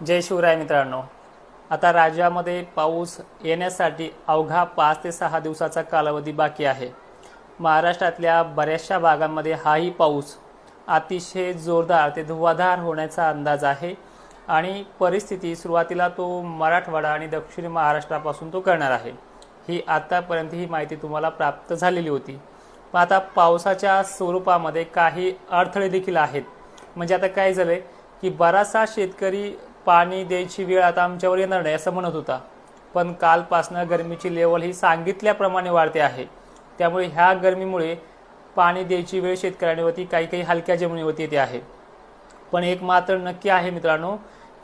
जय शिवराय मित्रांनो. आता राज्यामध्ये पाऊस येण्यासाठी अवघा पाच ते सहा दिवसाचा कालावधी बाकी आहे. महाराष्ट्रातल्या बऱ्याचशा भागांमध्ये हाही पाऊस अतिशय जोरदार ते धुवाधार होण्याचा अंदाज आहे आणि परिस्थिती सुरुवातीला तो मराठवाडा आणि दक्षिण महाराष्ट्रापासून तो करणार आहे. ही आतापर्यंत ही माहिती तुम्हाला प्राप्त झालेली होती. पण आता पावसाच्या स्वरूपामध्ये काही अडथळे देखील आहेत. म्हणजे आता काय झालंय की बराचसा शेतकरी पाणी द्यायची वेळ आता आमच्यावर येणार नाही असं म्हणत होता. पण कालपासनं गरमीची लेवल ही सांगितल्याप्रमाणे वाढते आहे. त्यामुळे ह्या गरमीमुळे पाणी द्यायची वेळ शेतकऱ्यांवरती काही काही हलक्या जमिनीवरती येते आहे. पण एक मात्र नक्की आहे मित्रांनो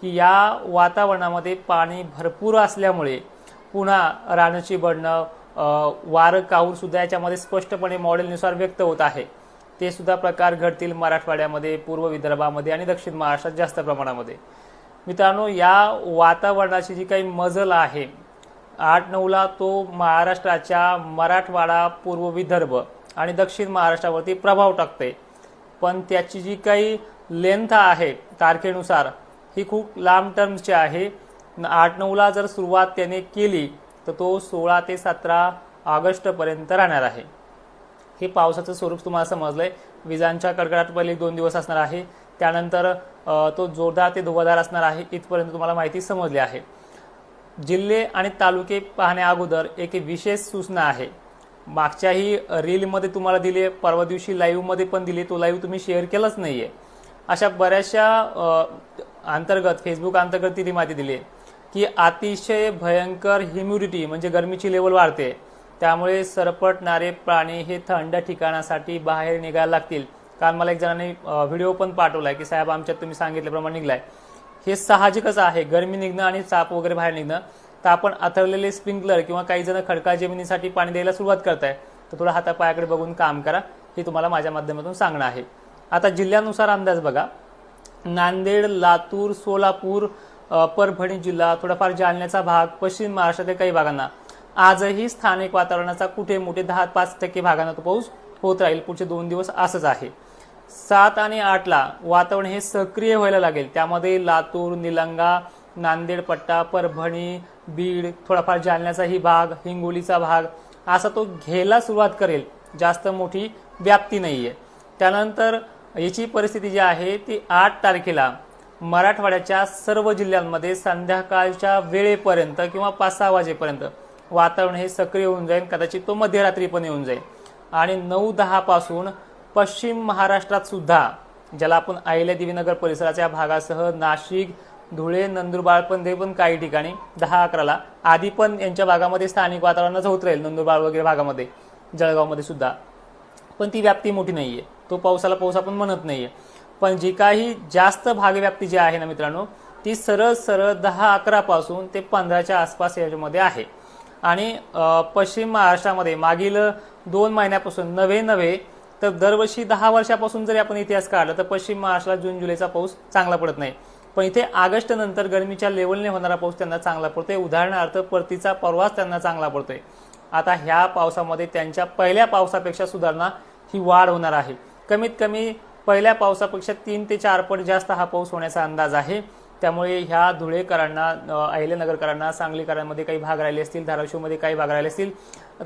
की या वातावरणामध्ये पाणी भरपूर असल्यामुळे पुन्हा रानाची बडणं वारं काऊर सुद्धा याच्यामध्ये स्पष्टपणे मॉडेलनुसार व्यक्त होत आहे. ते सुद्धा प्रकार घडतील मराठवाड्यामध्ये पूर्व विदर्भामध्ये आणि दक्षिण महाराष्ट्रात जास्त प्रमाणामध्ये. मित्रांनो या वातावरणाची जी काही मजल आहे आठ नऊला तो महाराष्ट्राच्या मराठवाडा पूर्व विदर्भ आणि दक्षिण महाराष्ट्रावरती प्रभाव टाकते. पण त्याची जी काही लेंथ आहे तारखेनुसार ही खूप लांब टर्मची आहे. न- आठ नऊला जर सुरुवात त्याने केली तर तो सोळा ते सतरा ऑगस्टपर्यंत राहणार आहे. हे पावसाचं स्वरूप तुम्हाला समजलं आहे विजांच्या कडकडाट पहिले दोन दिवस असणार आहे. त्यानंतर तो जोरदार ते धुवाधार असणार आहे इथपर्यंत तुम्हाला माहिती समजली आहे. जिल्हे आणि तालुके पाहण्या अगोदर एक विशेष सूचना आहे. मागच्याही रीलमध्ये तुम्हाला दिले परवा दिवशी लाईव्हमध्ये पण दिली तो लाईव्ह तुम्ही शेअर केलाच आहे अशा बऱ्याचशा अंतर्गत फेसबुक अंतर्गत तिने माहिती दिली आहे की अतिशय भयंकर ह्युमिडिटी म्हणजे गरमीची लेवल वाढते. त्यामुळे सरपटणारे प्राणी हे थंड ठिकाणासाठी बाहेर निघायला लागतील. कारण मला एक जणांनी व्हिडिओ पण पाठवलाय की साहेब आमच्यात तुम्ही सांगितल्याप्रमाणे निघलाय. हे साहजिकच आहे. गरमी निघणं आणि चाप वगैरे बाहेर निघणं तर आपण अथरलेले स्प्रिंकलर किंवा काही जण खडका जमिनीसाठी पाणी द्यायला सुरुवात करताय तर थोडं हातापायाकडे बघून काम करा. हे तुम्हाला माझ्या माध्यमातून सांगणं आहे. आता जिल्ह्यानुसार अंदाज बघा. नांदेड लातूर सोलापूर परभणी जिल्हा थोडाफार जालन्याचा भाग पश्चिम महाराष्ट्रातील काही भागांना. आजही स्थानिक वातावरणाचा कुठे मोठे दहा पाच टक्के भागांना तो पाऊस होत राहील. पुढचे दोन दिवस असंच आहे. सात आणि आठला वातावरण हे सक्रिय व्हायला लागेल. त्यामध्ये लातूर निलंगा नांदेड पट्टा परभणी बीड थोडाफार जालन्याचाही भाग हिंगोलीचा भाग असा तो घ्यायला सुरुवात करेल. जास्त मोठी व्याप्ती नाहीये. त्यानंतर याची परिस्थिती जी आहे ती आठ तारखेला मराठवाड्याच्या सर्व जिल्ह्यांमध्ये संध्याकाळच्या वेळेपर्यंत किंवा पाच सहा वाजेपर्यंत वातावरण हे सक्रिय होऊन जाईल. कदाचित तो मध्यरात्री पण येऊन जाईल. आणि नऊ दहा पासून पश्चिम महाराष्ट्रात सुद्धा ज्याला आपण अहिल्या देवीनगर परिसराच्या भागासह नाशिक धुळे नंदुरबार पण ते पण काही ठिकाणी दहा अकराला आधी पण यांच्या भागामध्ये स्थानिक वातावरणाचं होत राहील नंदुरबार वगैरे भागामध्ये जळगावमध्ये सुद्धा. पण ती व्याप्ती मोठी नाही आहे तो पावसाला पाऊस आपण म्हणत नाही आहे पण जी काही जास्त भागव्याप्ती जी आहे ना मित्रांनो ती सरळ सरळ दहा अकरा पासून ते पंधराच्या आसपास याच्यामध्ये आहे. आणि पश्चिम महाराष्ट्रामध्ये मागील दोन महिन्यापासून नवे नवे तर दरवर्षी दहा वर्षापासून जरी आपण इतिहास काढला तर पश्चिम महाराष्ट्रात जून जुलैचा पाऊस चांगला पडत नाही. पण इथे ऑगस्ट नंतर गरमीच्या लेवलने होणारा पाऊस त्यांना चांगला पडतोय. उदाहरणार्थ परतीचा प्रवास त्यांना चांगला पडतोय. आता ह्या पावसामध्ये त्यांच्या पहिल्या पावसापेक्षा सुधारणा ही वाढ होणार आहे. कमीत कमी पहिल्या पावसापेक्षा तीन ते चार पट जास्त हा पाऊस होण्याचा अंदाज आहे. त्यामुळे ह्या धुळेकरांना अ, अहिल्यानगरकरांना सांगलीकरांमध्ये काही भाग राहिले असतील धाराशिवमध्ये काही भाग राहिले असतील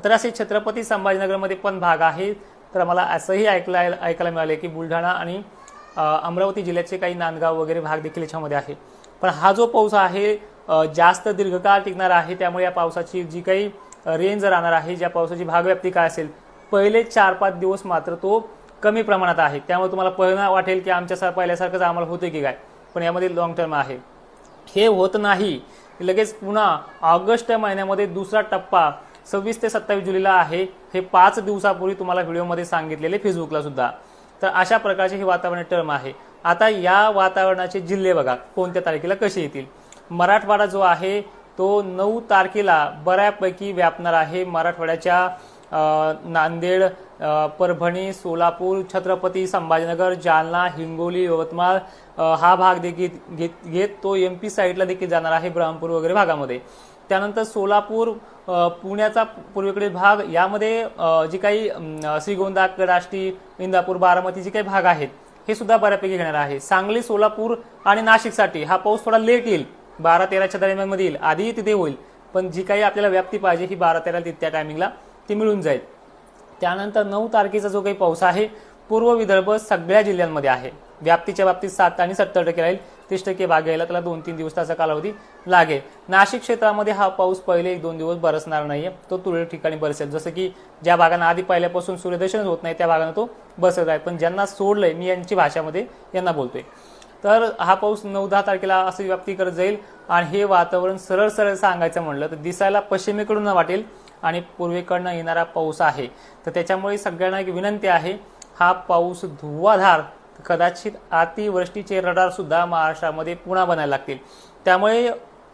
तर असे छत्रपती संभाजीनगरमध्ये पण भाग आहे तर मला असंही ऐकला ऐकायला मिळाले की बुलढाणा आणि अमरावती जिल्ह्याचे काही नांदगाव वगैरे भाग देखील याच्यामध्ये आहे. पण हा जो पाऊस आहे जास्त दीर्घकाळ टिकणार आहे त्यामुळे या पावसाची जी काही रेंज राहणार आहे ज्या पावसाची भागव्याप्ती काय असेल पहिले चार पाच दिवस मात्र तो कमी प्रमाणात आहे. त्यामुळे तुम्हाला पहिला वाटेल की आमच्या पहिल्यासारखंच आम्हाला होते की काय? पण यामध्ये लॉंग टर्म आहे. हे होत नाही. लगेच पुन्हा ऑगस्ट महिन्यामध्ये दुसरा टप्पा सव्वीस ते सत्तावीस जुलैला आहे. हे पाच दिवसापूर्वी तुम्हाला व्हिडिओमध्ये सांगितलेले फेसबुकला सुद्धा. तर अशा प्रकारचे हे वातावरण टर्म आहे. आता या वातावरणाचे जिल्हे बघा कोणत्या तारखेला कसे येतील? मराठवाडा जो आहे तो नऊ तारखेला बऱ्यापैकी व्यापणार आहे. मराठवाड्याच्या नांदेड परभणी सोलापूर छत्रपती संभाजीनगर जालना हिंगोली यवतमाळ हा भाग देखील घेत घेत तो एम पी साईडला देखील जाणार आहे ब्रह्मपूर वगैरे भागामध्ये. त्यानंतर सोलापूर पुण्याचा पूर्वेकडील भाग यामध्ये जी काही श्रीगोंदा कडाष्टी इंदापूर बारामती जे काही भाग आहेत हे सुद्धा बऱ्यापैकी घेणार आहे. सांगली सोलापूर आणि नाशिकसाठी हा पाऊस थोडा लेट येईल. बारा तेराच्या दरम्यानमध्ये येईल. आधीही तिथे होईल. पण जी काही आपल्याला व्याप्ती पाहिजे ही बारा तेरा त्या टायमिंगला ती मिळून जाईल. त्यानंतर नऊ तारखेचा जो काही पाऊस आहे पूर्व विदर्भ सगळ्या जिल्ह्यांमध्ये आहे. व्याप्तीच्या बाबतीत सात आणि सत्तर टक्के राहील. तीस टक्के भाग यायला त्याला दोन तीन दिवसाचा कालावधी लागेल. नाशिक क्षेत्रामध्ये हा पाऊस पहिले एक दोन दिवस बरसणार नाहीये. तो तुरळक ठिकाणी बरसेल. जसं की ज्या भागांना आधी पहिल्यापासून सूर्यदर्शन होत नाही त्या भागांना तो बसत आहे. पण ज्यांना सोडलंय मी यांची भाषामध्ये यांना बोलतोय. तर हा पाऊस नऊ दहा तारखेला असं व्याप्ती करत जाईल आणि हे वातावरण सरळ सरळ सांगायचं म्हणलं तर दिसायला पश्चिमेकडून वाटेल आणि पूर्वेकडनं येणारा पाऊस आहे. तर त्याच्यामुळे सगळ्यांना एक विनंती आहे हा पाऊस धुवाधार कदाचित अतिवृष्टीचे रडार सुद्धा महाराष्ट्रामध्ये पुन्हा बनायला लागतील. त्यामुळे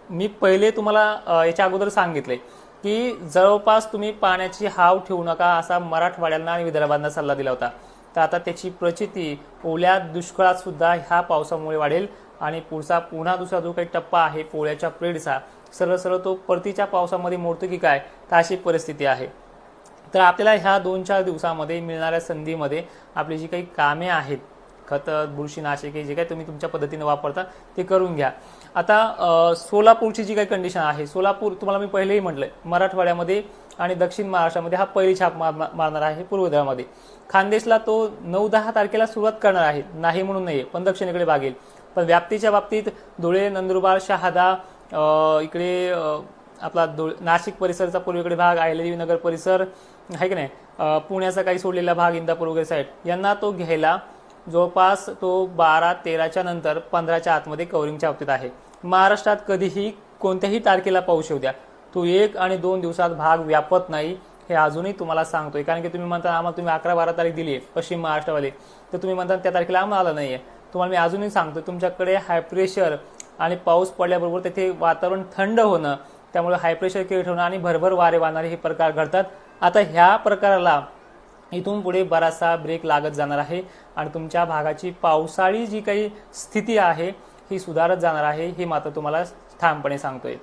मी पहिले तुम्हाला याच्या अगोदर सांगितले की जवळपास तुम्ही पाण्याची हाव ठेवू नका असा मराठवाड्यांना आणि विदर्भांना सल्ला दिला होता. तर आता त्याची प्रचिती ओल्या दुष्काळात सुद्धा ह्या पावसामुळे वाढेल आणि पुढचा पुन्हा दुसरा जो काही टप्पा आहे पोळ्याच्या प्रेडचा सरळ सरळ तो परतीच्या पावसामध्ये मोडतो की काय तर अशी परिस्थिती आहे. तर आपल्याला ह्या दोन चार दिवसामध्ये मिळणाऱ्या संधीमध्ये आपली जी काही कामे आहेत खतं बुरशीनाशके जे काही तुम्ही तुमच्या पद्धतीने वापरता ते करून घ्या. आता सोलापूरची जी काही कंडिशन आहे सोलापूर तुम्हाला मी पहिलेही म्हटलंय मराठवाड्यामध्ये आणि दक्षिण महाराष्ट्रामध्ये हा पहिली छाप मार- मारणार आहे पूर्व खानदेशला तो नऊ दहा तारखेला सुरुवात करणार आहे नाही म्हणून नाही पण दक्षिणेकडे भागेल. पण व्याप्तीच्या बाबतीत धुळे नंदुरबार शहादा इकडे आपला धुळ नाशिक परिसरचा पूर्वेकडे भाग आहे नगर परिसर आहे की नाही? पुण्याचा काही सोडलेला भाग इंदापूर वगैरे साईड यांना तो घ्यायला जवळपास तो बारा तेराच्या नंतर पंधराच्या आतमध्ये कवरिंगच्या बाबतीत आहे. महाराष्ट्रात कधीही कोणत्याही तारखेला पाऊस येऊ द्या. तो एक आणि दोन दिवसात भाग व्यापत नाही हे अजूनही तुम्हाला सांगतोय. कारण की तुम्ही म्हणता आम्हाला तुम्ही अकरा बारा तारीख दिली आहे पश्चिम महाराष्ट्रावाले तर तुम्ही म्हणता त्या तारखेला आम्हाला आलं नाही आहे तुम्हाला मी अजूनही सांगतो तुमच्याकडे हाय प्रेशर आणि पाऊस पडल्याबरोबर तेथे वातावरण थंड होणं त्यामुळे हाय प्रेशर क्रिएट होणं आणि भरभर वारे वाहणारे हे प्रकार घडतात. आता ह्या प्रकाराला इथून पुढे बराचसा ब्रेक लागत जाणार आहे आणि तुमच्या भागाची पावसाळी जी काही स्थिती आहे ही सुधारत जाणार आहे हे मात्र तुम्हाला ठामपणे सांगतोय.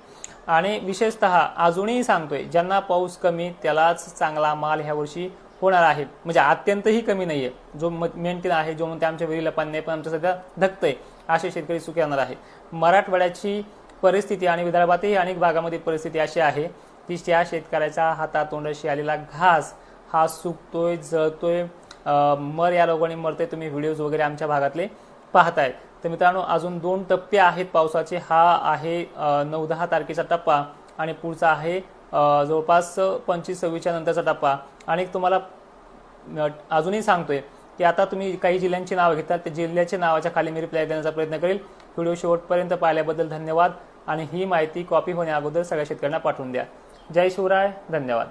आणि विशेषतः अजूनही सांगतोय ज्यांना पाऊस कमी त्यालाच चांगला माल ह्या वर्षी होणार आहे. म्हणजे अत्यंतही कमी नाहीये. जो मेंटेन आहे जो म्हणते आमच्या विहिरीला पाणी नाही पण आमच्या सध्या धकतंय असे शेतकरी सुखी येणार आहे. मराठवाड्याची परिस्थिती आणि विदर्भातही अनेक भागामध्ये परिस्थिती अशी आहे की त्या शेतकऱ्याच्या हातातोंडाशी आलेला घास हा सुकतोय जळतोय मर या लोकांनी मरते तुम्ही व्हिडिओज वगैरे आमच्या भागातले पाहताय तर मित्रांनो अजून दोन टप्पे आहेत पावसाचे. हा आहे नऊ दहा तारखेचा टप्पा आणि पुढचा आहे जवळपास पंचवीस सव्वीसच्या नंतरचा टप्पा. आणि तुम्हाला अजूनही सांगतोय की आता तुम्ही काही जिल्ह्यांची नावं घेतात त्या जिल्ह्याच्या नावाच्या खाली मी रिप्लाय देण्याचा प्रयत्न करेल. व्हिडिओ शेवटपर्यंत पाहिल्याबद्दल धन्यवाद आणि ही माहिती कॉपी होण्या अगोदर सगळ्या शेतकऱ्यांना पाठवून द्या. जय शिवराय धन्यवाद.